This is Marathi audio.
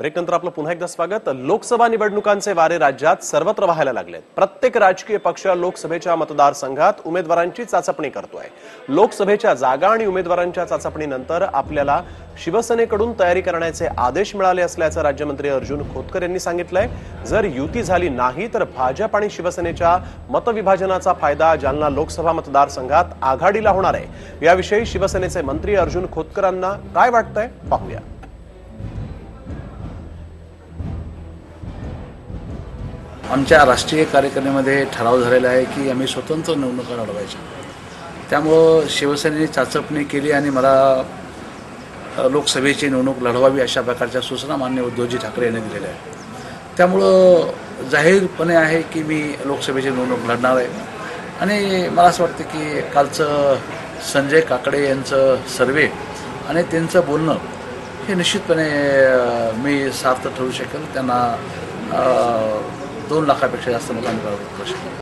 ब्रेक नंतर आपलं पुन्हा एकदा स्वागत. लोकसभा निवडणुकांचे वारे राज्यात सर्वत्र व्हायला लागलेत. प्रत्येक राजकीय पक्ष लोकसभेच्या मतदारसंघात उमेदवारांची चाचपणी करतोय. लोकसभेच्या जागा आणि उमेदवारांच्या चाचपणीनंतर आपल्याला शिवसेनेकडून तयारी करण्याचे आदेश मिळाले असल्याचं राज्यमंत्री अर्जुन खोतकर यांनी सांगितलंय. जर युती झाली नाही तर भाजप आणि शिवसेनेच्या मतविभाजनाचा फायदा जालना लोकसभा मतदारसंघात आघाडीला होणार आहे. याविषयी शिवसेनेचे मंत्री अर्जुन खोतकरांना काय वाटतंय पाहूया. आमच्या राष्ट्रीय कार्यकारिणीमध्ये ठराव झालेला आहे की आम्ही स्वतंत्र निवडणुका लढवायच्या. त्यामुळं शिवसेनेने चाचपणी केली आणि मला लोकसभेची निवडणूक लढवावी अशा प्रकारच्या सूचना मान्य उद्धवजी ठाकरे यांनी दिलेल्या आहेत. त्यामुळं जाहीरपणे आहे की मी लोकसभेची निवडणूक लढणार आहे. आणि मला असं वाटतं की कालचं संजय काकडे यांचं सर्वे आणि त्यांचं बोलणं हे निश्चितपणे मी सार्थ ठरू शकेल. त्यांना दोन लाखापेक्षा जास्त मतांनी बरोबर करू शकेल